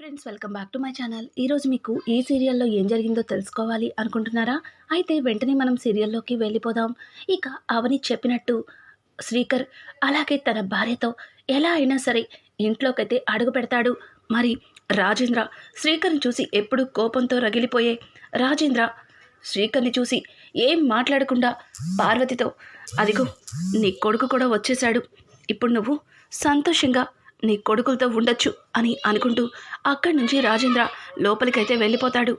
Friends welcome back to my channel. ఈరోజు మీకు ఈ సీరియల్లో ఏం జరిగిందో తెలుసుకోవాలి అనుకుంటున్నారా? అయితే వెంటనే మనం సీరియల్లోకి వెళ్ళిపోదాం. ఇక అవని చెప్పినట్టు శ్రీకర్ అలాగే తన భార్యతో ఎలా అయినా సరే ఇంట్లోకైతే అడుగు పెడతాడు. మరి రాజేంద్ర శ్రీకర్ని చూసి ఎప్పుడు కోపంతో రగిలిపోయే రాజేంద్ర శ్రీకర్ని చూసి ఏం మాట్లాడకుండా పార్వతితో అదిగో నీ కొడుకు కూడా వచ్చేశాడు. ఇప్పుడు నువ్వు సంతోషంగా నీ కొడుకులతో ఉండొచ్చు అని అనుకుంటూ అక్కడి నుంచి రాజేంద్ర లోపలికైతే వెళ్ళిపోతాడు.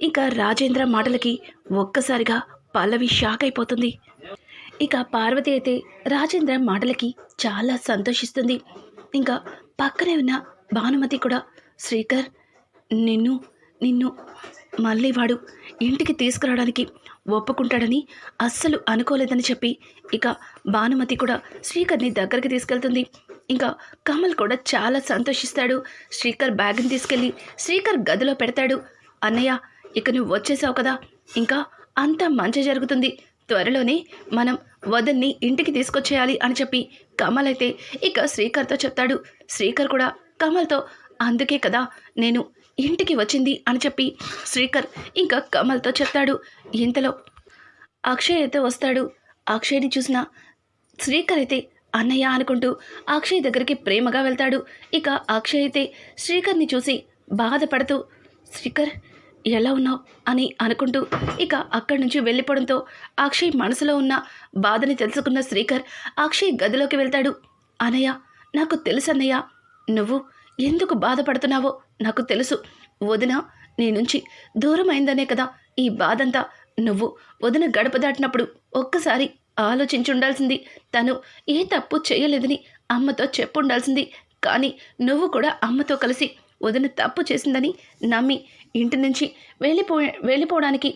ఇంకా రాజేంద్ర మాటలకి ఒక్కసారిగా పల్లవి షాక్ అయిపోతుంది. ఇక పార్వతి అయితే రాజేంద్ర మాటలకి చాలా సంతోషిస్తుంది. ఇంకా పక్కనే ఉన్న భానుమతి కూడా శ్రీకర్ నిన్ను నిన్ను మళ్ళీ వాడు ఇంటికి తీసుకురావడానికి ఒప్పుకుంటాడని అస్సలు అనుకోలేదని చెప్పి ఇక భానుమతి కూడా శ్రీకర్ని దగ్గరికి తీసుకెళ్తుంది. ఇంకా కమల్ కూడా చాలా సంతోషిస్తాడు. శ్రీకర్ బ్యాగ్ని తీసుకెళ్ళి శ్రీకర్ గదిలో పెడతాడు. అన్నయ్య ఇక నువ్వు వచ్చేసావు కదా. ఇంకా అంతా మంచి జరుగుతుంది. త్వరలోనే మనం వదన్ని ఇంటికి తీసుకొచ్చేయాలి అని చెప్పి కమల్ అయితే ఇక శ్రీకర్తో చెప్తాడు. శ్రీకర్ కూడా కమల్తో అందుకే కదా నేను ఇంటికి వచ్చింది అని చెప్పి శ్రీకర్ ఇంకా కమల్తో చెప్తాడు. ఇంతలో అక్షయ్ అయితే వస్తాడు. అక్షయ్ని చూసిన శ్రీకర్ అయితే అన్నయ్య అనుకుంటూ అక్షయ్ దగ్గరికి ప్రేమగా వెళ్తాడు. ఇక అక్షయ్ అయితే శ్రీకర్ని చూసి బాధపడుతూ శ్రీకర్ ఎలా ఉన్నావు? అని అనుకుంటూ ఇక అక్కడి నుంచి వెళ్ళిపోవడంతో అక్షయ్ మనసులో ఉన్న బాధని తెలుసుకున్న శ్రీకర్ అక్షయ్ గదిలోకి వెళ్తాడు. అన్నయ్య నాకు తెలుసు అన్నయ్య నువ్వు ఎందుకు బాధపడుతున్నావో నాకు తెలుసు. వదిన నీ నుంచి దూరం అయిందనే కదా ఈ బాధంతా. నువ్వు వదిన గడప దాటినప్పుడు ఒక్కసారి ఆలోచించి ఉండాల్సింది తను ఏ తప్పు చేయలేదని అమ్మతో చెప్పుండాల్సింది. కానీ నువ్వు కూడా అమ్మతో కలిసి వదిన తప్పు చేసిందని నమ్మి ఇంటి నుంచి వెళ్ళిపో వెళ్ళిపోవడానికి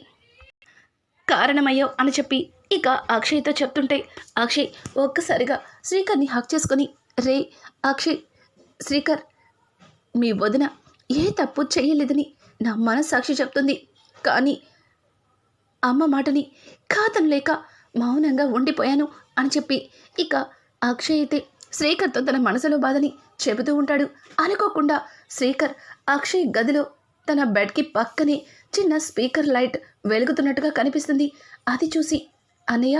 కారణమయ్యావు అని చెప్పి ఇక అక్షయ్తో చెప్తుంటే అక్షయ్ ఒక్కసారిగా శ్రీకర్ని హక్ చేసుకొని రే అక్షయ్ శ్రీకర్ మీ వదిన ఏ తప్పు చేయలేదని నా మనస్సాక్షి చెప్తుంది. కానీ అమ్మ మాటని ఖాతం లేక మౌనంగా ఉండిపోయాను అని చెప్పి ఇక అక్షయ్ అయితే శ్రీకర్తో తన మనసులో బాధని చెబుతూ ఉంటాడు. అనుకోకుండా శ్రీకర్ అక్షయ్ గదిలో తన బెడ్కి పక్కనే చిన్న స్పీకర్ లైట్ వెలుగుతున్నట్టుగా కనిపిస్తుంది. అది చూసి అన్నయ్య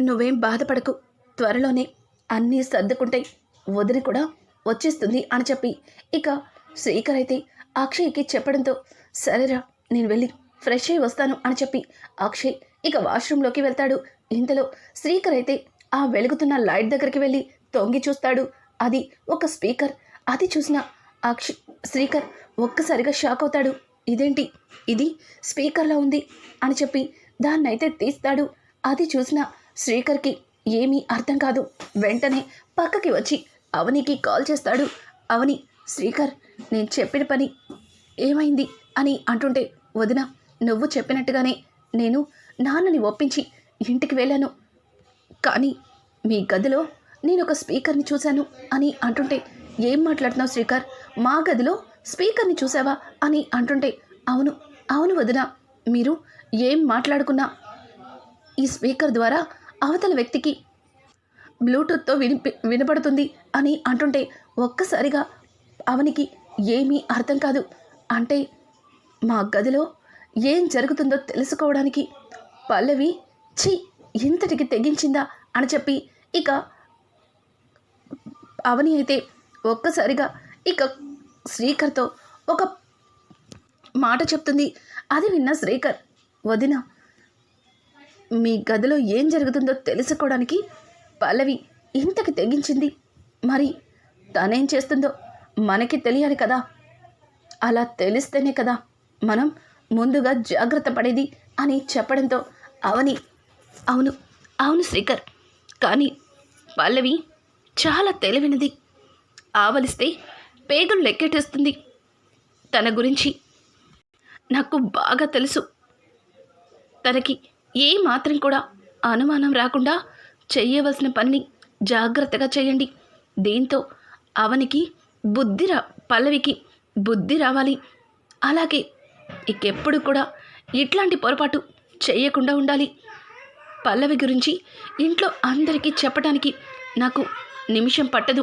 నువ్వేం బాధపడకు. త్వరలోనే అన్నీ సర్దుకుంటాయి. వదిన కూడా వచ్చేస్తుంది అని చెప్పి. ఇక శ్రీకర్ అయితే అక్షయ్కి చెప్పడంతో సరేరా నేను వెళ్ళి ఫ్రెష్ అయి వస్తాను అని చెప్పి అక్షయ్ ఇక వాష్రూమ్లోకి వెళ్తాడు. ఇంతలో శ్రీకర్ అయితే ఆ వెలుగుతున్న లైట్ దగ్గరికి వెళ్ళి తొంగి చూస్తాడు. అది ఒక స్పీకర్. అది చూసిన అక్ష శ్రీకర్ ఒక్కసారిగా షాక్ అవుతాడు. ఇదేంటి? ఇది స్పీకర్లో ఉంది అని చెప్పి దాన్నైతే తీస్తాడు. అది చూసిన శ్రీకర్కి ఏమీ అర్థం కాదు. వెంటనే పక్కకి వచ్చి అవనికి కాల్ చేస్తాడు. అవని శ్రీకర్ నేను చెప్పిన పని ఏమైంది అని అంటుంటే వదిన నువ్వు చెప్పినట్టుగానే నేను నాన్నని ఒప్పించి ఇంటికి వెళ్ళాను. కానీ మీ గదిలో నేను ఒక స్పీకర్ని చూశాను అని అంటుంటే ఏం మాట్లాడుతున్నావు శ్రీకర్? మా గదిలో స్పీకర్ని చూసావా అని అంటుంటే అవును అవును వదిన మీరు ఏం మాట్లాడుకున్నా ఈ స్పీకర్ ద్వారా అవతల వ్యక్తికి బ్లూటూత్తో వినిపి వినపడుతుంది అని అంటుంటే ఒక్కసారిగా అవనికి ఏమీ అర్థం కాదు. అంటే మా గదిలో ఏం జరుగుతుందో తెలుసుకోవడానికి పల్లవి చి ఇంతటికి తెగించిందా అని చెప్పి ఇక అవని అయితే ఒక్కసారిగా ఇక శ్రీకర్తో ఒక మాట చెప్తుంది. అది విన్న శ్రీకర్ వదిన మీ గదిలో ఏం జరుగుతుందో తెలుసుకోవడానికి పల్లవి ఇంతకి తెగించింది. మరి తనేం చేస్తుందో మనకి తెలియాలి కదా. అలా తెలిస్తేనే కదా మనం ముందుగా జాగ్రత్త పడేది అని చెప్పడంతో అవని అవును అవును శ్రీకర్. కానీ పల్లవి చాలా తెలివినది. ఆవలిస్తే పేగులు లెక్కెట్టేస్తుంది తన గురించి నాకు బాగా తెలుసు. తనకి ఏ మాత్రం కూడా అనుమానం రాకుండా చేయవలసిన పనిని జాగ్రత్తగా చేయండి. దీంతో? అవనికి బుద్ధి రా పల్లవికి బుద్ధి రావాలి. అలాగే ఇకెప్పుడు కూడా ఇట్లాంటి పొరపాటు చేయకుండా ఉండాలి. పల్లవి గురించి ఇంట్లో అందరికీ చెప్పడానికి నాకు నిమిషం పట్టదు.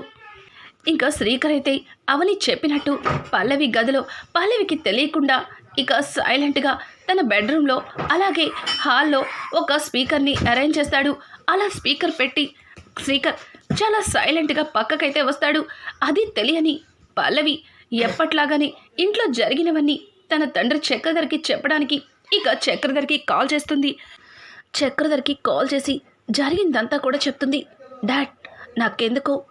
ఇంకా శ్రీకర్ అయితే అవని చెప్పినట్టు పల్లవి గదిలో పల్లవికి తెలియకుండా ఇక సైలెంట్గా తన బెడ్రూమ్లో అలాగే హాల్లో ఒక స్పీకర్ని అరేంజ్ చేస్తాడు. అలా స్పీకర్ పెట్టి స్పీకర్ చాలా సైలెంట్గా పక్కకైతే వస్తాడు. అది తెలియని పల్లవి ఎప్పట్లాగానే ఇంట్లో జరిగినవన్నీ తన తండ్రి చక్రధర్కి చెప్పడానికి ఇక చక్రధర్కి కాల్ చేస్తుంది. చక్రధర్కి కాల్ చేసి జరిగిందంతా కూడా చెప్తుంది. డాడ్ నాకెందుకో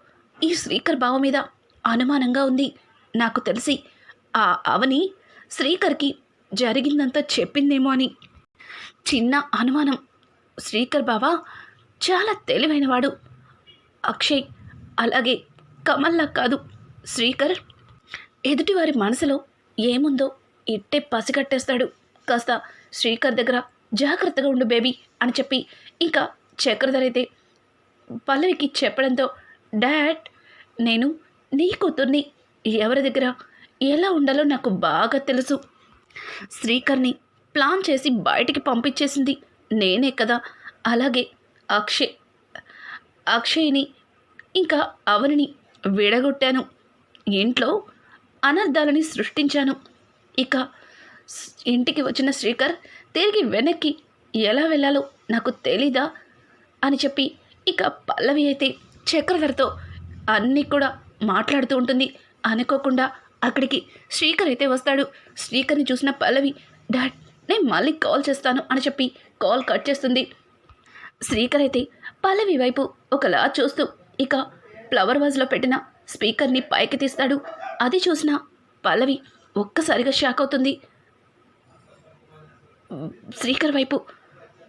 ఈ శ్రీకర్ బావ మీద అనుమానంగా ఉంది. నాకు తెలిసి ఆ అవని శ్రీకర్కి జరిగిందంతా చెప్పిందేమో అని. చిన్న అనుమానం. శ్రీకర్ బావ చాలా తెలివైనవాడు. అక్షయ్ అలాగే కమల్లా కాదు శ్రీకర్. ఎదుటివారి మనసులో ఏముందో ఇట్టే పసిగట్టేస్తాడు. కాస్త శ్రీకర్ దగ్గర జాగ్రత్తగా ఉండు బేబీ అని చెప్పి ఇంకా చక్రధర్ అయితే పల్లవికి చెప్పడంతో డాడ్ నేను నీ కూతుర్ని ఎవరి దగ్గర ఎలా ఉండాలో నాకు బాగా తెలుసు. శ్రీకర్ని ప్లాన్ చేసి బయటికి పంపించేసింది నేనే కదా. అలాగే అక్షయ్ అక్షయ్ని ఇంకా అవనిని విడగొట్టాను. ఇంట్లో అనర్థాలని సృష్టించాను. ఇక ఇంటికి వచ్చిన శ్రీకర్ తిరిగి వెనక్కి ఎలా వెళ్ళాలో నాకు తెలీదా అని చెప్పి ఇక పల్లవి అయితే చక్రధరతో అన్నీ కూడా మాట్లాడుతూ ఉంటుంది. అనుకోకుండా అక్కడికి శ్రీకర్ అయితే వస్తాడు. శ్రీకర్ని చూసిన పల్లవి డాడ్ నేను మళ్ళీ కాల్ చేస్తాను అని చెప్పి కాల్ కట్ చేస్తుంది. శ్రీకర్ అయితే పల్లవి వైపు ఒకలా చూస్తూ ఇక ఫ్లవర్ వాజ్లో పెట్టిన స్పీకర్ని పైకి తీస్తాడు. అది చూసిన పల్లవి ఒక్కసారిగా షాక్ అవుతుంది. శ్రీకర్ వైపు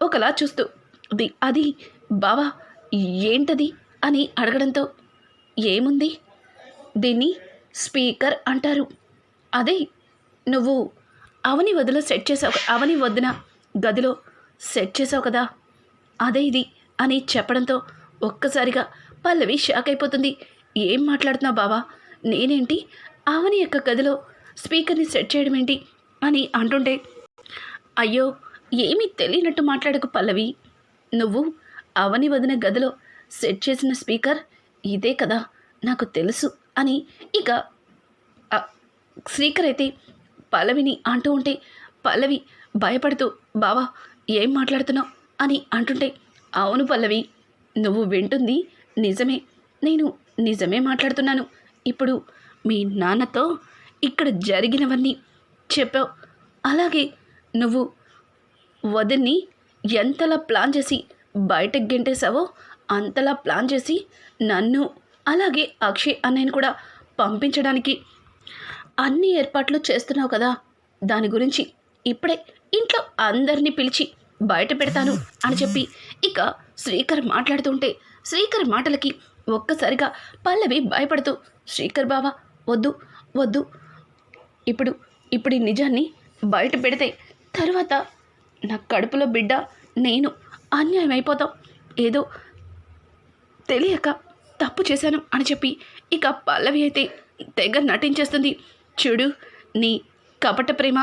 ఒకలా చూస్తూ "ది- అది బావా ఏంటది? అని అడగడంతో ఏముంది? దీన్ని స్పీకర్ అంటారు. అదే నువ్వు అవని వదిలో సెట్ చేసావు అవని వద్దున గదిలో సెట్ చేసావు కదా? అదే ఇది అని చెప్పడంతో ఒక్కసారిగా పల్లవి షాక్ అయిపోతుంది. ఏం మాట్లాడుతున్నావు బావా? నేనేంటి? అవని యొక్క గదిలో స్పీకర్ని సెట్ చేయడం ఏంటి అని అంటుంటే అయ్యో ఏమీ తెలియనట్టు మాట్లాడకు పల్లవి. నువ్వు అవని వదిన గదిలో సెట్ చేసిన స్పీకర్ ఇదే కదా నాకు తెలుసు అని ఇక స్పీకర్ శ్రీకర్ అయితే పల్లవిని అంటూ ఉంటే పల్లవి భయపడుతూ బావా ఏం మాట్లాడుతున్నావు? అని అంటుంటే అవును పల్లవి నువ్వు వింటుంది నిజమే. నేను నిజమే మాట్లాడుతున్నాను. ఇప్పుడు మీ నాన్నతో ఇక్కడ జరిగినవన్నీ చెప్పావు. అలాగే నువ్వు వదిన్ని ఎంతలా ప్లాన్ చేసి బయటకు గెంటేశావో అంతలా ప్లాన్ చేసి నన్ను అలాగే అక్షయ్ అన్నయ్యని కూడా పంపించడానికి అన్ని ఏర్పాట్లు చేస్తున్నావు కదా. దాని గురించి ఇప్పుడే ఇంట్లో అందరినీ పిలిచి బయట పెడతాను అని చెప్పి ఇక శ్రీకర్ మాట్లాడుతుంటే శ్రీకర్ మాటలకి ఒక్కసారిగా పల్లవి భయపడుతూ శ్రీకర్ బావా వద్దు వద్దు. ఇప్పుడు ఇప్పుడు ఈ నిజాన్ని బయట పెడితే తర్వాత నా కడుపులో బిడ్డ నేను అన్యాయం అయిపోతాం. ఏదో తెలియక తప్పు చేశాను అని చెప్పి ఇక పల్లవి అయితే తెగ నటించేస్తుంది. చూడు నీ కపట ప్రేమ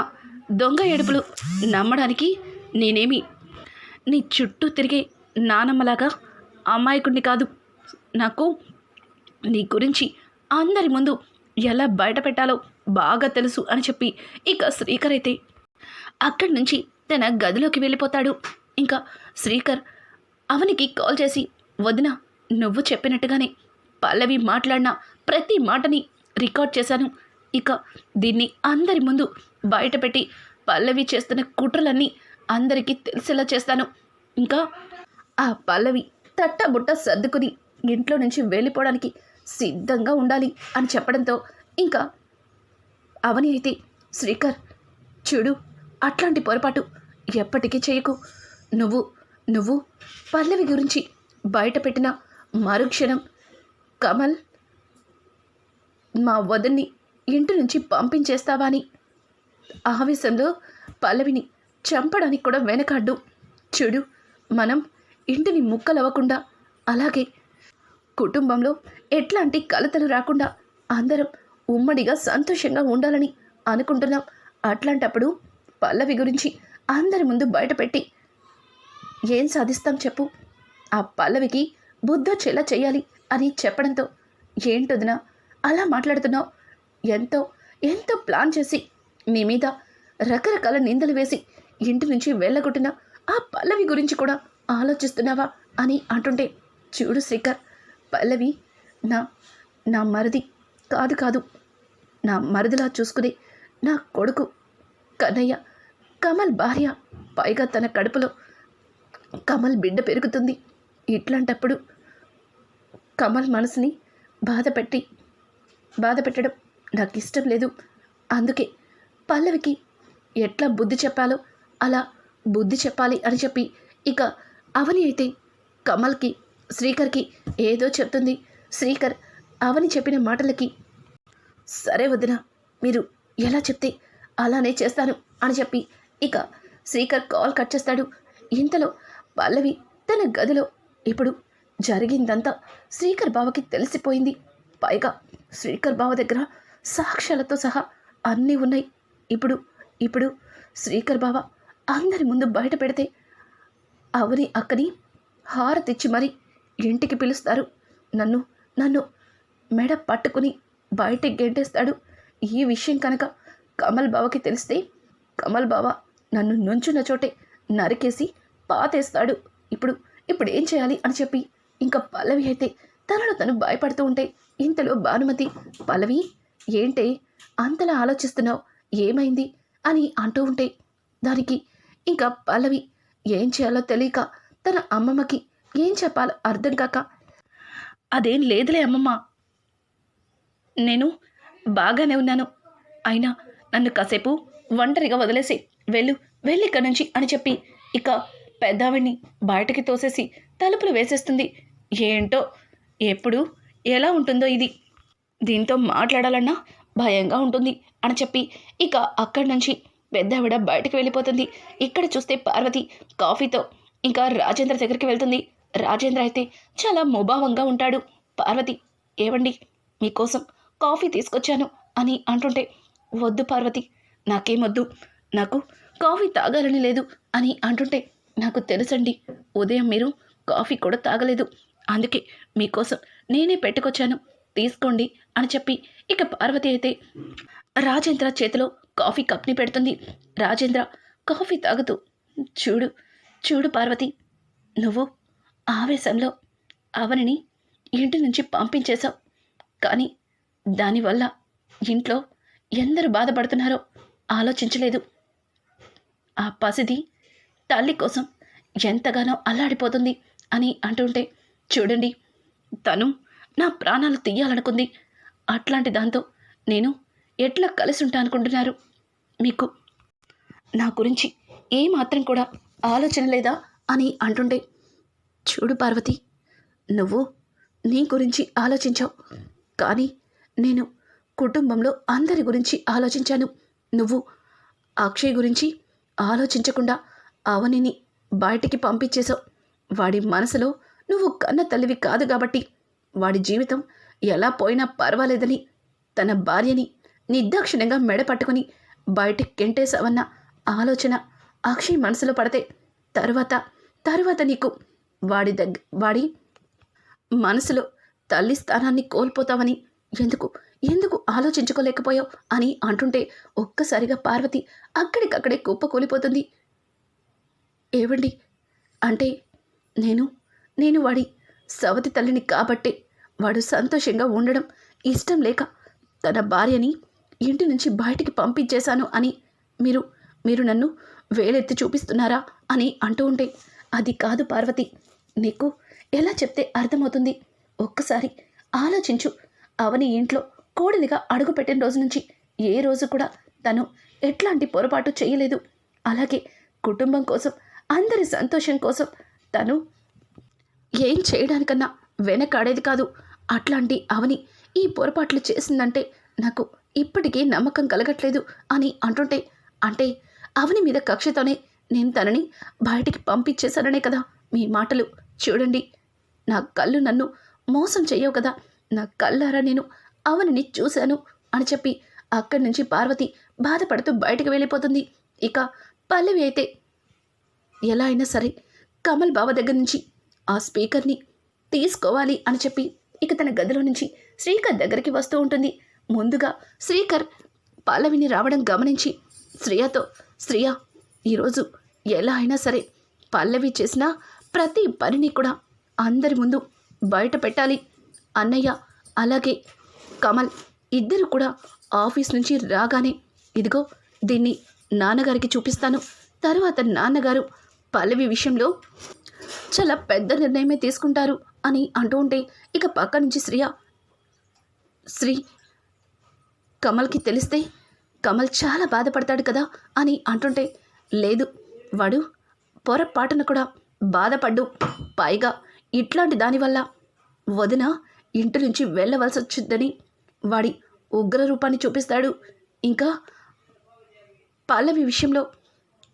దొంగ ఏడుపులు నమ్మడానికి నేనేమి? నీ చుట్టూ తిరిగే నానమ్మలాగా అమాయకుడిని కాదు. నాకు నీ గురించి అందరి ముందు ఎలా బయట పెట్టాలో బాగా తెలుసు అని చెప్పి ఇక శ్రీకర్ అయితే అక్కడి నుంచి తన గదిలోకి వెళ్ళిపోతాడు. ఇంకా శ్రీకర్ అవనికి కాల్ చేసి వదిన నువ్వు చెప్పినట్టుగానే పల్లవి మాట్లాడిన ప్రతి మాటని రికార్డ్ చేశాను. ఇక దీన్ని అందరి ముందు బయటపెట్టి పల్లవి చేస్తున్న కుట్రలన్నీ అందరికీ తెలిసేలా చేస్తాను. ఇంకా ఆ పల్లవి తట్టబుట్ట సర్దుకుని ఇంట్లో నుంచి వెళ్ళిపోవడానికి సిద్ధంగా ఉండాలి అని చెప్పడంతో ఇంకా అవని అయితే శ్రీకర్ చూడు అట్లాంటి పొరపాటు ఎప్పటికీ చేయకు. నువ్వు నువ్వు పల్లవి గురించి బయట పెట్టిన మరుక్షణం కమల్ మా వదిన్ని ఇంటి నుంచి పంపించేస్తావా అని ఆవేశంలో పల్లవిని చంపడానికి కూడా వెనకాడ్డు. చూడు మనం ఇంటిని ముక్కలవ్వకుండా అలాగే కుటుంబంలో ఎట్లాంటి కలతలు రాకుండా అందరం ఉమ్మడిగా సంతోషంగా ఉండాలని అనుకుంటున్నాం. అట్లాంటప్పుడు పల్లవి గురించి అందరి ముందు బయటపెట్టి ఏం సాధిస్తాం చెప్పు. ఆ పల్లవికి బుద్ధొచ్చేలా చేయాలి అని చెప్పడంతో ఏంటొదినా అలా మాట్లాడుతున్నావు? ఎంతో ఎంతో ప్లాన్ చేసి నీ మీద రకరకాల నిందలు వేసి ఇంటి నుంచి వెళ్ళగొట్టిన ఆ పల్లవి గురించి కూడా ఆలోచిస్తున్నావా అని అంటుంటే చూడు శ్రీకర్ పల్లవి నా నా మరిది కాదు కాదు నా మరిదిలా చూసుకునే నా కొడుకు కన్నయ్య కమల్ భార్య పైగా తన కడుపులో కమల్ బిడ్డ పెరుగుతుంది. ఇట్లాంటప్పుడు కమల్ మనసుని బాధపెట్టి బాధ పెట్టడం నాకు ఇష్టం లేదు. అందుకే పల్లవికి ఎట్లా బుద్ధి చెప్పాలో అలా బుద్ధి చెప్పాలి అని చెప్పి ఇక అవని అయితే కమల్కి శ్రీకర్కి ఏదో చెప్తుంది. శ్రీకర్ అవని చెప్పిన మాటలకి సరే వదిన మీరు ఎలా చెప్తే అలానే చేస్తాను అని చెప్పి ఇక శ్రీకర్ కాల్ కట్ చేస్తాడు. ఇంతలో పల్లవి తన గదిలో ఇప్పుడు జరిగిందంతా శ్రీకర్ బావకి తెలిసిపోయింది. పైగా శ్రీకర్ బావ దగ్గర సాక్ష్యాలతో సహా అన్నీ ఉన్నాయి. ఇప్పుడు ఇప్పుడు శ్రీకర్ బావ అందరి ముందు బయట పెడితే అవని అక్కని హారతిచ్చి మరి ఇంటికి పిలుస్తారు. నన్ను నన్ను మెడ పట్టుకుని బయటికి గెంటేస్తాడు. ఈ విషయం కనుక కమల్ బావకి తెలిస్తే కమల్ బావ నన్ను నుంచున్న చోటే నరికేసి పాతేస్తాడు. ఇప్పుడు ఇప్పుడు ఏం చేయాలి అని చెప్పి ఇంకా పల్లవి అయితే తనలో తను భయపడుతూ ఉంటే ఇంతలో భానుమతి పల్లవి ఏంటే అంతలా ఆలోచిస్తున్నావు? ఏమైంది? అని అంటూ ఉంటే దానికి ఇంకా పల్లవి ఏం చేయాలో తెలియక తన అమ్మమ్మకి ఏం చెప్పాలో అర్థం కాక అదేం లేదులే అమ్మమ్మ. నేను బాగానే ఉన్నాను. అయినా నన్ను కాసేపు ఒంటరిగా వదిలేసి వెళ్ళు వెళ్ళి ఇక్కడి నుంచి అని చెప్పి ఇక పెద్దావిడిని బయటకి తోసేసి తలుపులు వేసేస్తుంది. ఏంటో ఎప్పుడు ఎలా ఉంటుందో ఇది? దీంతో మాట్లాడాలన్నా భయంగా ఉంటుంది అని చెప్పి ఇక అక్కడి నుంచి పెద్దావిడ బయటకు వెళ్ళిపోతుంది. ఇక్కడ చూస్తే పార్వతి కాఫీతో ఇంకా రాజేంద్ర దగ్గరికి వెళ్తుంది. రాజేంద్ర అయితే చాలా ముభావంగా ఉంటాడు. పార్వతి ఏవండి? మీకోసం కాఫీ తీసుకొచ్చాను అని అంటుంటే వద్దు పార్వతి నాకేమొద్దు నాకు కాఫీ తాగాలని లేదు అని అంటుంటే నాకు తెలుసండి ఉదయం మీరు కాఫీ కూడా తాగలేదు. అందుకే మీకోసం నేనే పెట్టుకొచ్చాను. తీసుకోండి అని చెప్పి ఇక పార్వతి అయితే రాజేంద్ర చేతిలో కాఫీ కప్ని పెడుతుంది. రాజేంద్ర కాఫీ తాగుతూ చూడు చూడు పార్వతి నువ్వు ఆవేశంలో అవనిని ఇంటి నుంచి పంపించేశావు. కానీ దానివల్ల ఇంట్లో ఎందరు బాధపడుతున్నారో ఆలోచించలేదు. ఆ పసిది తల్లి కోసం ఎంతగానో అల్లాడిపోతుంది అని అంటుంటే చూడండి తను నా ప్రాణాలు తీయాలనుకుంది. అట్లాంటి దాంతో నేను ఎట్లా కలిసి ఉంటా అనుకుంటున్నారు? మీకు నా గురించి ఏమాత్రం కూడా ఆలోచన లేదా అని అంటుండే చూడు పార్వతి నువ్వు నీ గురించి ఆలోచించావు. కానీ నేను కుటుంబంలో అందరి గురించి ఆలోచించాను. నువ్వు అక్షయ్ గురించి ఆలోచించకుండా అవనిని బయటికి పంపించేశావు. వాడి మనసులో నువ్వు కన్న తల్లివి కాదు కాబట్టి వాడి జీవితం ఎలా పోయినా పర్వాలేదని తన భార్యని నిర్దాక్షిణ్యంగా మెడ పట్టుకుని బయటికి కెంటేశావన్న ఆలోచన అక్షయ్ మనసులో పడితే తరువాత తరువాత నీకు వాడి దగ్గ వాడి మనసులో తల్లి స్థానాన్ని కోల్పోతావని ఎందుకు ఎందుకు ఆలోచించుకోలేకపోయావు అని అంటుంటే ఒక్కసారిగా పార్వతి అక్కడికక్కడే కుప్ప కూలిపోతుంది. ఏవండి? అంటే నేను నేను వాడి సవతి తల్లిని కాబట్టే వాడు సంతోషంగా ఉండడం ఇష్టం లేక తన భార్యని ఇంటి నుంచి బయటికి పంపించేశాను అని మీరు మీరు నన్ను వేలెత్తి చూపిస్తున్నారా అని అంటూ ఉంటే అది కాదు పార్వతి. నీకు ఎలా చెప్తే అర్థమవుతుంది? ఒక్కసారి ఆలోచించు. అవని ఇంట్లో కోడలిగా అడుగుపెట్టిన రోజు నుంచి ఏ రోజు కూడా తను ఎట్లాంటి పొరపాటు చేయలేదు. అలాగే కుటుంబం కోసం అందరి సంతోషం కోసం తను ఏం చేయడానికన్నా వెనకాడేది కాదు. అట్లాంటి అవని ఈ పొరపాట్లు చేసిందంటే నాకు ఇప్పటికీ నమ్మకం కలగట్లేదు అని అంటుంటే అంటే అవని మీద కక్షతోనే నేను తనని బయటికి పంపించేశాననే కదా మీ మాటలు. చూడండి నా కళ్ళు నన్ను మోసం చేయవు కదా. నా కళ్ళారా నేను అవనిని చూశాను అని చెప్పి అక్కడి నుంచి పార్వతి బాధపడుతూ బయటకు వెళ్ళిపోతుంది. ఇక పల్లవి అయితే ఎలా అయినా సరే కమల్ బావ దగ్గర నుంచి ఆ స్పీకర్ని తీసుకోవాలి అని చెప్పి ఇక తన గదిలో నుంచి శ్రీకర్ దగ్గరికి వస్తూ ఉంటుంది. ముందుగా శ్రీకర్ పల్లవిని రావడం గమనించి శ్రియతో శ్రియ ఈరోజు ఎలా అయినా సరే పల్లవి చేసిన ప్రతి పనిని కూడా అందరి ముందు బయట పెట్టాలి. అన్నయ్య అలాగే కమల్ ఇద్దరు కూడా ఆఫీస్ నుంచి రాగానే ఇదిగో దీన్ని నాన్నగారికి చూపిస్తాను. తర్వాత నాన్నగారు పల్లవి విషయంలో చాలా పెద్ద నిర్ణయమే తీసుకుంటారు అని అంటూ ఉంటే ఇక పక్క నుంచి శ్రియ శ్రీ కమల్కి తెలిస్తే కమల్ చాలా బాధపడతాడు కదా అని అంటుంటే లేదు వాడు పొరపాటున కూడా బాధపడ్డు. పైగా ఇట్లాంటి దానివల్ల వదిన ఇంటి నుంచి వెళ్ళవలసి వచ్చిందని వాడి ఉగ్ర రూపాన్ని చూపిస్తాడు. ఇంకా పల్లవి విషయంలో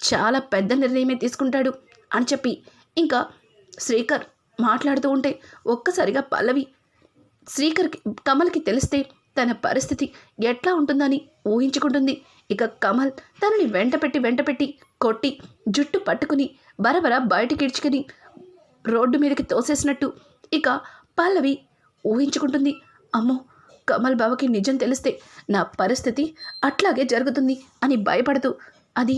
చాలా పెద్ద నిర్ణయమే తీసుకుంటాడు అని చెప్పి ఇంకా శ్రీకర్ మాట్లాడుతూ ఉంటే ఒక్కసారిగా పల్లవి శ్రీకర్కి కమల్కి తెలిస్తే తన పరిస్థితి ఎట్లా ఉంటుందని ఊహించుకుంటుంది. ఇక కమల్ తనని వెంటపెట్టి వెంటపెట్టి కొట్టి జుట్టు పట్టుకుని బరబర బయటికి ఇడ్చుకుని రోడ్డు మీదకి తోసేసినట్టు ఇక పల్లవి ఊహించుకుంటుంది. అమ్మో కమల్ బావకి నిజం తెలిస్తే నా పరిస్థితి అట్లాగే జరుగుతుంది అని భయపడుతూ అది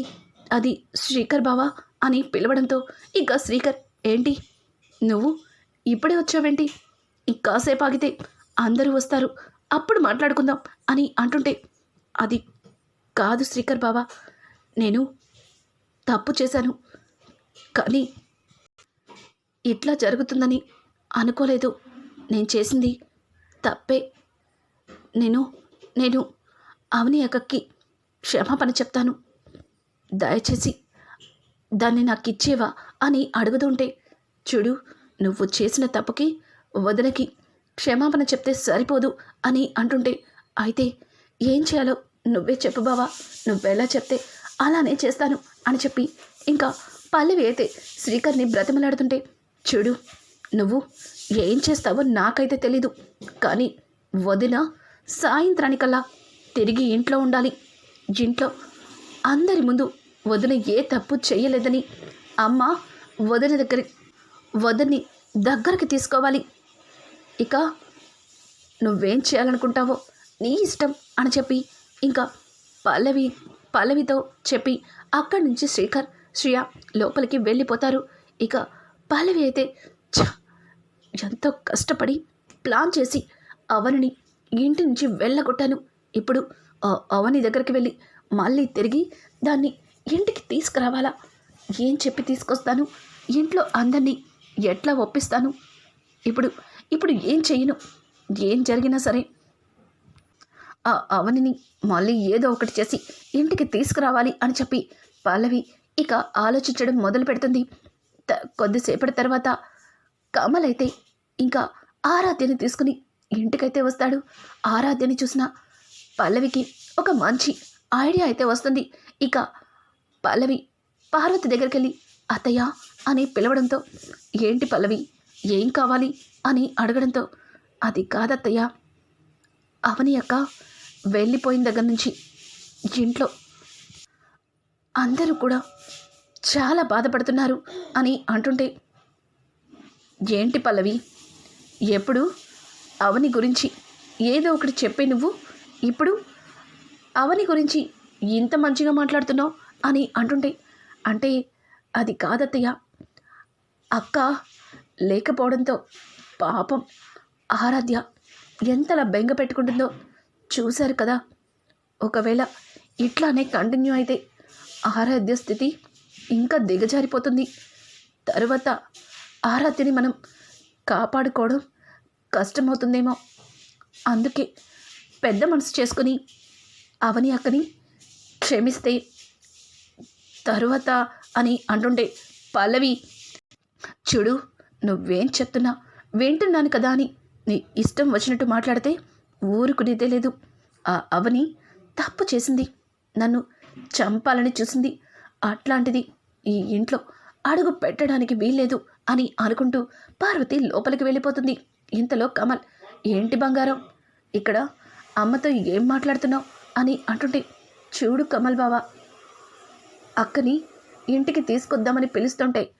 అది శ్రీకర్ బావా అని పిలవడంతో ఇక శ్రీకర్ ఏంటి? నువ్వు ఇప్పుడే వచ్చావేంటి? ఇంకాసేపు ఆగితే అందరూ వస్తారు. అప్పుడు మాట్లాడుకుందాం అని అంటుంటే అది కాదు శ్రీకర్ బాబా నేను తప్పు చేశాను. కానీ ఇట్లా జరుగుతుందని అనుకోలేదు. నేను చేసింది తప్పే. నేను నేను అవని అక్కకి క్షమాపణ చెప్తాను. దయచేసి దాన్ని నాకు ఇచ్చేవా అని అడుగుతుంటే చూడు నువ్వు చేసిన తప్పుకి వదనకి క్షమాపణ చెప్తే సరిపోదు అని అంటుంటే అయితే ఏం చేయాలో నువ్వే చెప్పు బావా. నువ్వెలా చెప్తే అలానే చేస్తాను అని చెప్పి ఇంకా పల్లవి అయితే శ్రీకర్ని బ్రతిమలాడుతుంటే చూడు నువ్వు ఏం చేస్తావో నాకైతే తెలీదు. కానీ వదిన సాయంత్రానికల్లా తిరిగి ఇంట్లో ఉండాలి. ఇంట్లో అందరి ముందు వదిన ఏ తప్పు చేయలేదని అమ్మ వదిన దగ్గర వదిని దగ్గరికి తీసుకోవాలి. ఇక నువ్వేం చేయాలనుకుంటావో నీ ఇష్టం అని చెప్పి ఇంకా పల్లవి పల్లవితో చెప్పి అక్కడి నుంచి శ్రీకర్ శ్రియ లోపలికి వెళ్ళిపోతారు. ఇక పల్లవి అయితే ఎంతో కష్టపడి ప్లాన్ చేసి అవనిని ఇంటి నుంచి వెళ్ళగొట్టాను. ఇప్పుడు అవని దగ్గరికి వెళ్ళి మళ్ళీ తిరిగి దాన్ని ఇంటికి తీసుకురావాలా? ఏం చెప్పి తీసుకొస్తాను? ఇంట్లో అందరినీ ఎట్లా ఒప్పిస్తాను? ఇప్పుడు ఇప్పుడు ఏం చేయను ఏం జరిగినా సరే. ఆ అవనిని మళ్ళీ ఏదో ఒకటి చేసి ఇంటికి తీసుకురావాలి అని చెప్పి పల్లవి ఇక ఆలోచించడం మొదలు పెడుతుంది. త- కొద్దిసేపటి తర్వాత కమల్ అయితే ఇంకా ఆరాధ్యని తీసుకుని ఇంటికైతే వస్తాడు. ఆరాధ్యని చూసిన పల్లవికి ఒక మంచి ఐడియా అయితే వస్తుంది. ఇక పల్లవి పార్వతి దగ్గరికి వెళ్ళి అత్తయ్య అని పిలవడంతో ఏంటి పల్లవి ఏం కావాలి అని అడగడంతో అది కాదత్తయ్య. అవని అక్క వెళ్ళిపోయిన దగ్గర నుంచి ఇంట్లో అందరూ కూడా చాలా బాధపడుతున్నారు అని అంటుంటే ఏంటి పల్లవి? ఎప్పుడు? అవని గురించి ఏదో ఒకటి చెప్పే నువ్వు? ఇప్పుడు? అవని గురించి ఇంత మంచిగా మాట్లాడుతున్నావు? అని అంటుంటే అంటే అది కాదత్తయ్య. అక్క లేకపోవడంతో పాపం ఆరాధ్య ఎంతలా బెంగ పెట్టుకుంటుందో చూశారు కదా. ఒకవేళ ఇట్లానే కంటిన్యూ అయితే ఆరాధ్య స్థితి ఇంకా దిగజారిపోతుంది. తరువాత ఆరాధ్యని మనం కాపాడుకోవడం కష్టమవుతుందేమో. అందుకే పెద్ద మనసు చేసుకుని అవని అక్కని క్షమిస్తే తరువాత అని అంటుండే పల్లవి. చూడు నువ్వేం చెప్తున్నా? వింటున్నాను కదా అని. నీ ఇష్టం వచ్చినట్టు మాట్లాడితే ఊరుకునేదే లేదు. ఆ అవని తప్పు చేసింది. నన్ను చంపాలని చూసింది. అట్లాంటిది ఈ ఇంట్లో అడుగు పెట్టడానికి వీల్లేదు అని అనుకుంటూ పార్వతి లోపలికి వెళ్ళిపోతుంది. ఇంతలో కమల్ ఏంటి బంగారం? ఇక్కడ అమ్మతో ఏం మాట్లాడుతున్నావు? అని అంటుంటే చూడు కమల్ బావా అక్కని ఇంటికి తీసుకొద్దామని పిలుస్తుంటే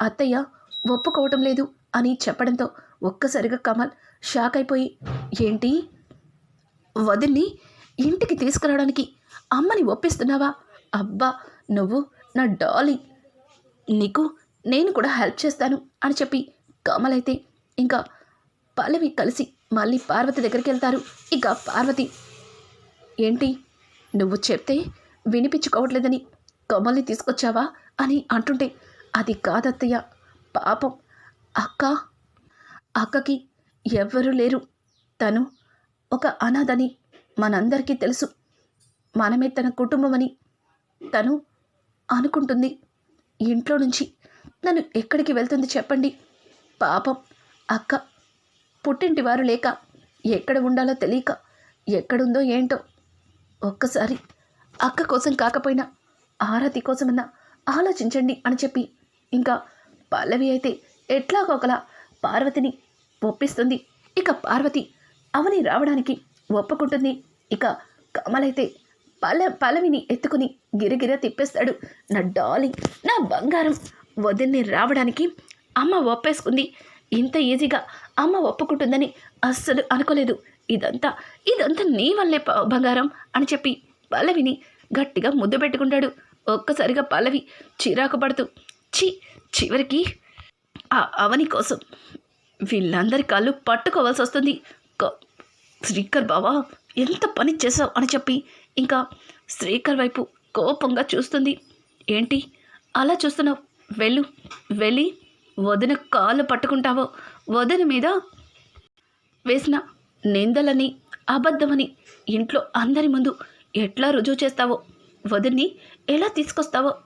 అత్తయ్య ఒప్పుకోవటం లేదు అని చెప్పడంతో ఒక్కసారిగా కమల్ షాక్ అయిపోయి ఏంటి? వదిన్ని ఇంటికి తీసుకురావడానికి అమ్మని ఒప్పిస్తున్నావా? అబ్బా నువ్వు నా డాలింగ్ నీకు నేను కూడా హెల్ప్ చేస్తాను అని చెప్పి కమల్ అయితే ఇంకా పల్లవి కలిసి మళ్ళీ పార్వతి దగ్గరికి వెళ్తారు. ఇక పార్వతి ఏంటి? నువ్వు చెప్తే వినిపించుకోవట్లేదని కమల్ని తీసుకొచ్చావా? అని అంటుంటే అది కాదత్తయ్య. పాపం అక్క అక్కకి ఎవ్వరూ లేరు. తను ఒక అనాథని మనందరికీ తెలుసు. మనమే తన కుటుంబమని తను అనుకుంటుంది. ఇంట్లో నుంచి నన్ను ఎక్కడికి వెళ్తుంది చెప్పండి. పాపం అక్క పుట్టింటి వారు లేక ఎక్కడ ఉండాలో తెలియక ఎక్కడుందో ఏంటో ఒక్కసారి అక్క కోసం కాకపోయినా ఆరతి కోసమన్నా ఆలోచించండి అని చెప్పి ఇంకా పల్లవి అయితే ఎట్లాగొకలా పార్వతిని ఒప్పిస్తుంది. ఇక పార్వతి అవని రావడానికి ఒప్పుకుంటుంది. ఇక కమలైతే పల పల్లవిని ఎత్తుకుని గిరిగిర తిప్పేస్తాడు. నా డాలింగ్ నా బంగారం వదిన్ని రావడానికి అమ్మ ఒప్పేసుకుంది. ఇంత ఈజీగా అమ్మ ఒప్పుకుంటుందని అస్సలు అనుకోలేదు. ఇదంతా ఇదంతా నీ వల్లే ప- బంగారం అని చెప్పి పల్లవిని గట్టిగా ముద్దు పెట్టుకుంటాడు. ఒక్కసారిగా పల్లవి చిరాకు పడుతూ చి చివరికి ఆ అవని కోసం వీళ్ళందరి కాళ్ళు పట్టుకోవాల్సి వస్తుంది. క- శ్రీకర్ బావా ఎంత పని చేసావు అని చెప్పి ఇంకా శ్రీకర్ వైపు కోపంగా చూస్తుంది. ఏంటి? అలా చూస్తున్నావు? వెళ్ళు వెళ్ళి వదిన కాళ్ళు పట్టుకుంటావో? వదిన మీద వేసిన నిందలని అబద్ధమని ఇంట్లో అందరి ముందు ఎట్లా రుజువు చేస్తావో? వదిన్ని ఎలా తీసుకొస్తావో?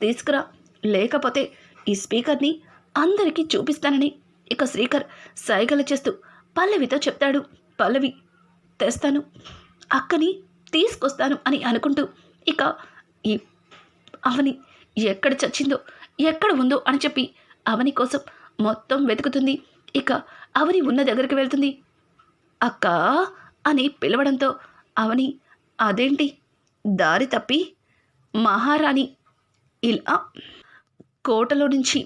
తీసుకురా. లేకపోతే ఈ స్పీకర్ని అందరికీ చూపిస్తానని ఇక శ్రీకర్ సైగలు చేస్తూ పల్లవితో చెప్తాడు. పల్లవి తెస్తాను. అక్కని తీసుకొస్తాను అని అనుకుంటూ ఇక ఈ అవని ఎక్కడ చచ్చిందో ఎక్కడ ఉందో అని చెప్పి అవని కోసం మొత్తం వెతుకుతుంది. ఇక అవని ఉన్న దగ్గరికి వెళ్తుంది. అక్క అని పిలవడంతో అవని అదేంటి? దారి తప్పి? మహారాణి ఇలా కోటలో నుంచి.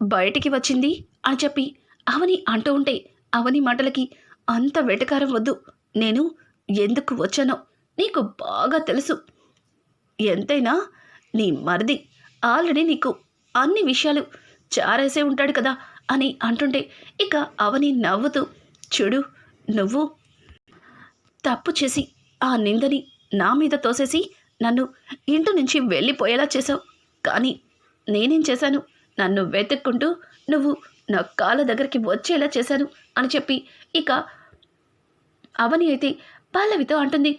బయటికి వచ్చింది అని చెప్పి అవని అంటూ ఉంటే అవని మాటలకి అంత వెటకారం వద్దు. నేను ఎందుకు వచ్చానో నీకు బాగా తెలుసు. ఎంతైనా నీ మరిది ఆల్రెడీ నీకు అన్ని విషయాలు చారేసే ఉంటాడు కదా అని అంటుంటే ఇక అవని నవ్వుతూ చూడు నువ్వు తప్పు చేసి ఆ నిందని నా మీద తోసేసి నన్ను ఇంటి నుంచి వెళ్ళిపోయేలా చేసావు. కానీ నేనేం చేశాను? నన్ను వెతుక్కుంటూ నువ్వు నా కాళ్ళ దగ్గరికి వచ్చేలా చేశాను అని చెప్పి ఇక అవని అయితే పల్లవితో అంటుంది.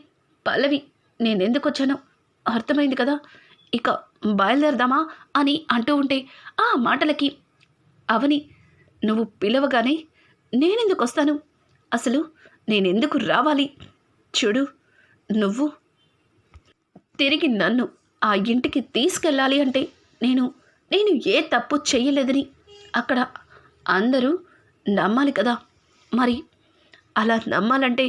పల్లవి నేనెందుకు వచ్చానో అర్థమైంది కదా? ఇక బయలుదేరదామా అని అంటూ ఉంటే ఆ మాటలకి అవని నువ్వు పిలవగానే నేనెందుకు వస్తాను అసలు నేనెందుకు రావాలి? చూడు నువ్వు తిరిగి నన్ను ఆ ఇంటికి తీసుకెళ్ళాలి అంటే నేను నేను ఏ తప్పు చేయలేదని అక్కడ అందరూ నమ్మాలి కదా. మరి అలా నమ్మాలంటే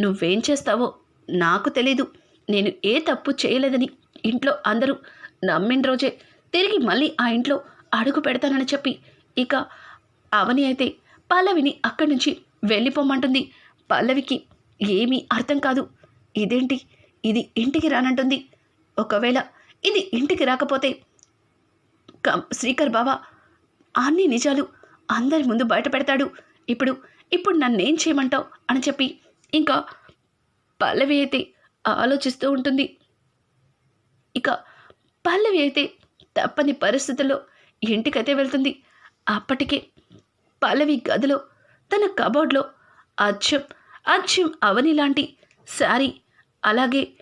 నువ్వేం చేస్తావో నాకు తెలీదు. నేను ఏ తప్పు చేయలేదని ఇంట్లో అందరూ నమ్మిన రోజే తిరిగి మళ్ళీ ఆ ఇంట్లో అడుగు పెడతానని చెప్పి ఇక అవని అయితే పల్లవిని అక్కడి నుంచి వెళ్ళిపోమంటుంది. పల్లవికి ఏమీ అర్థం కాదు. ఇదేంటి? ఇది ఇంటికి రానంటుంది. ఒకవేళ ఇది ఇంటికి రాకపోతే కం- శ్రీకర్ బాబా అన్ని నిజాలు అందరి ముందు బయట పెడతాడు. ఇప్పుడు ఇప్పుడు నన్నేం చేయమంటావు? అని చెప్పి ఇంకా పల్లవి అయితే ఆలోచిస్తూ ఉంటుంది. ఇక పల్లవి అయితే తప్పని పరిస్థితుల్లో ఇంటికైతే వెళ్తుంది. అప్పటికే పల్లవి గదిలో తన కబోర్డ్లో అచ్చం అచ్చం అవని లాంటి శారీ అలాగే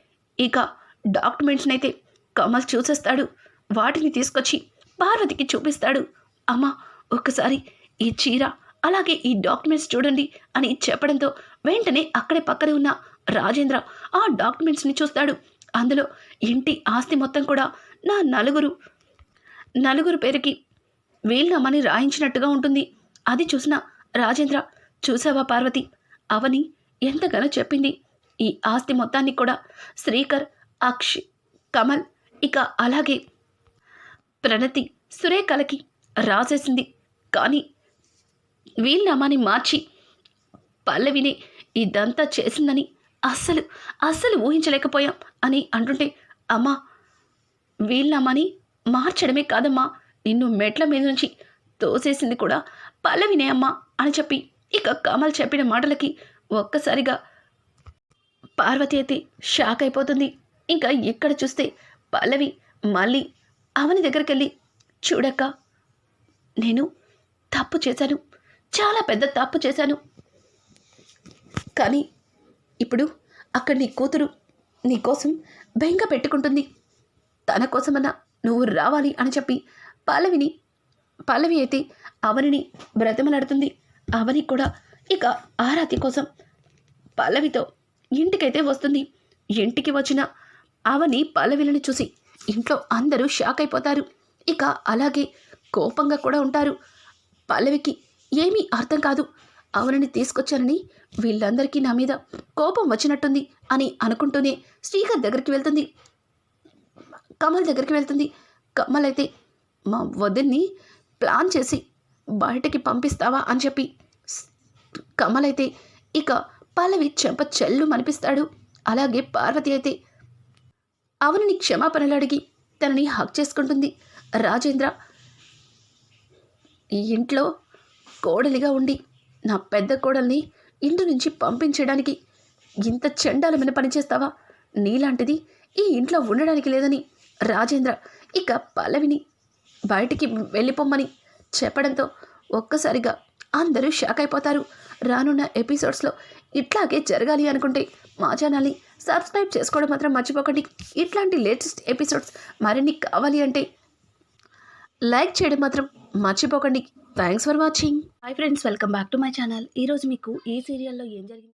ఇక డాక్యుమెంట్స్ని అయితే కమల్ చూసేస్తాడు. వాటిని తీసుకొచ్చి పార్వతికి చూపిస్తాడు. అమ్మ ఒక్కసారి ఈ చీర అలాగే ఈ డాక్యుమెంట్స్ చూడండి అని చెప్పడంతో వెంటనే అక్కడే పక్కనే ఉన్న రాజేంద్ర ఆ డాక్యుమెంట్స్ని చూస్తాడు. అందులో ఇంటి ఆస్తి మొత్తం కూడా నా నలుగురు నలుగురు పేరుకి వీళ్ళమ్మని రాయించినట్టుగా ఉంటుంది. అది చూసిన రాజేంద్ర చూసావా పార్వతి అవని ఎంతగానో చెప్పింది. ఈ ఆస్తి మొత్తాన్ని కూడా శ్రీకర్ అక్షి కమల్ ఇక అలాగే. ప్రణతి సురేఖలకి రాసేసింది. కానీ వీలునామాని మార్చి పల్లవిని ఇదంతా చేసిందని అస్సలు అస్సలు ఊహించలేకపోయాం అని అంటుంటే అమ్మా వీళ్ళమ్మని మార్చడమే కాదమ్మా. నిన్ను మెట్ల మీద నుంచి తోసేసింది కూడా పల్లవినే అమ్మా అని చెప్పి ఇక కమల్ చెప్పిన మాటలకి ఒక్కసారిగా పార్వతి అయితే షాక్ అయిపోతుంది. ఇంకా ఇక్కడ చూస్తే పల్లవి మళ్ళీ అవని దగ్గరికి వెళ్ళి చూడక్క నేను తప్పు చేశాను. చాలా పెద్ద తప్పు చేశాను. కానీ ఇప్పుడు అక్కడ నీ కూతురు నీ కోసం బెంగ పెట్టుకుంటుంది. తన కోసమన్నా నువ్వు రావాలి అని చెప్పి పల్లవిని పల్లవి అయితే అవనిని బ్రతిమలాడుతుంది. అవని కూడా ఇక ఆరాతి కోసం పల్లవితో ఇంటికైతే వస్తుంది. ఇంటికి వచ్చిన అవని పల్లవిలను చూసి ఇంట్లో అందరూ షాక్ అయిపోతారు. ఇక అలాగే కోపంగా కూడా ఉంటారు. పల్లవికి ఏమీ అర్థం కాదు. అవనని తీసుకొచ్చానని వీళ్ళందరికీ నా మీద కోపం వచ్చినట్టుంది అని అనుకుంటూనే శ్రీకర్ దగ్గరికి వెళ్తుంది. కమల్ దగ్గరికి వెళ్తుంది. కమల్ అయితే మా వదిన్ని ప్లాన్ చేసి బయటకి పంపిస్తావా? అని చెప్పి కమల్ అయితే ఇక పల్లవి చెంప చెల్లు మనిపిస్తాడు. అలాగే పార్వతి అయితే అవనిని క్షమాపణలు అడిగి తనని హక్ చేసుకుంటుంది. రాజేంద్ర ఈ ఇంట్లో కోడలిగా ఉండి నా పెద్ద కోడల్ని ఇంటి నుంచి పంపించడానికి ఇంత చండాలమైన పని చేస్తావా? నీలాంటిది ఈ ఇంట్లో ఉండడానికి లేదని రాజేంద్ర ఇక పల్లవిని బయటికి వెళ్ళిపోమ్మని చెప్పడంతో ఒక్కసారిగా అందరూ షాక్ అయిపోతారు. రానున్న ఎపిసోడ్స్లో ఇట్లాగే జరగాలి అనుకుంటే మా ఛానల్ని సబ్స్క్రైబ్ చేసుకోవడం మాత్రం మర్చిపోకండి. ఇట్లాంటి లేటెస్ట్ ఎపిసోడ్స్ మరిన్ని కావాలి అంటే లైక్ చేయడం మాత్రం మర్చిపోకండి. Thanks for watching. Hi friends welcome back to my channel. ఈరోజు మీకు ఈ సీరియల్లో ఏం జరిగింది?